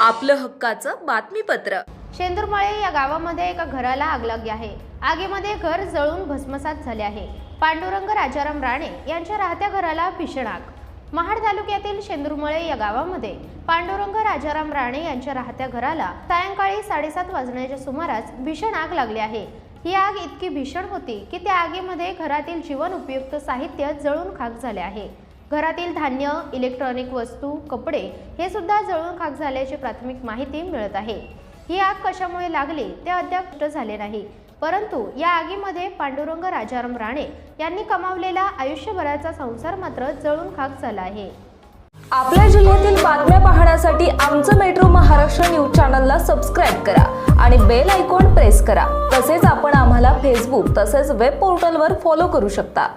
आपलं हक्काचं बातमीपत्र. शेंदुरमळे या गावामध्ये एका घराला आग लागली आहे. आगीमध्ये घर जळून भस्मसात झाले आहे. पांडुरंग राजाराम राणे यांच्या राहत्या घराला भीषण आग. महाड तालुक्यातील शेंदुरमळे या गावामध्ये पांडुरंग राजाराम राणे यांच्या राहत्या घराला सायंकाळी साडेसात वाजण्याच्या सुमारास भीषण आग लागली आहे. ही आग इतकी भीषण होती की त्या आगीमध्ये घरातील जीवन उपयुक्त साहित्य जळून खाक झाले आहे. घरातील धान्य इलेक्ट्रॉनिक वस्तू कपडे हे सुद्धा जळून खाक झाल्याची प्राथमिक माहिती मिळत आहे. ही आग कशामुळे लागली ते अद्याप स्पष्ट झाले नाही. परंतु या आगीमध्ये पांडुरंग राजाराम राणे यांनी कमावलेला आयुष्यभराचा संसार मात्र जळून खाक झाला आहे. आपल्या जिल्ह्यातील बातम्या पाहण्यासाठी आमचं मेट्रो महाराष्ट्र न्यूज चॅनलला सबस्क्राईब करा आणि बेल आयकॉन प्रेस करा. तसेच आपण आम्हाला फेसबुक तसेच वेब पोर्टलवर फॉलो करू शकता.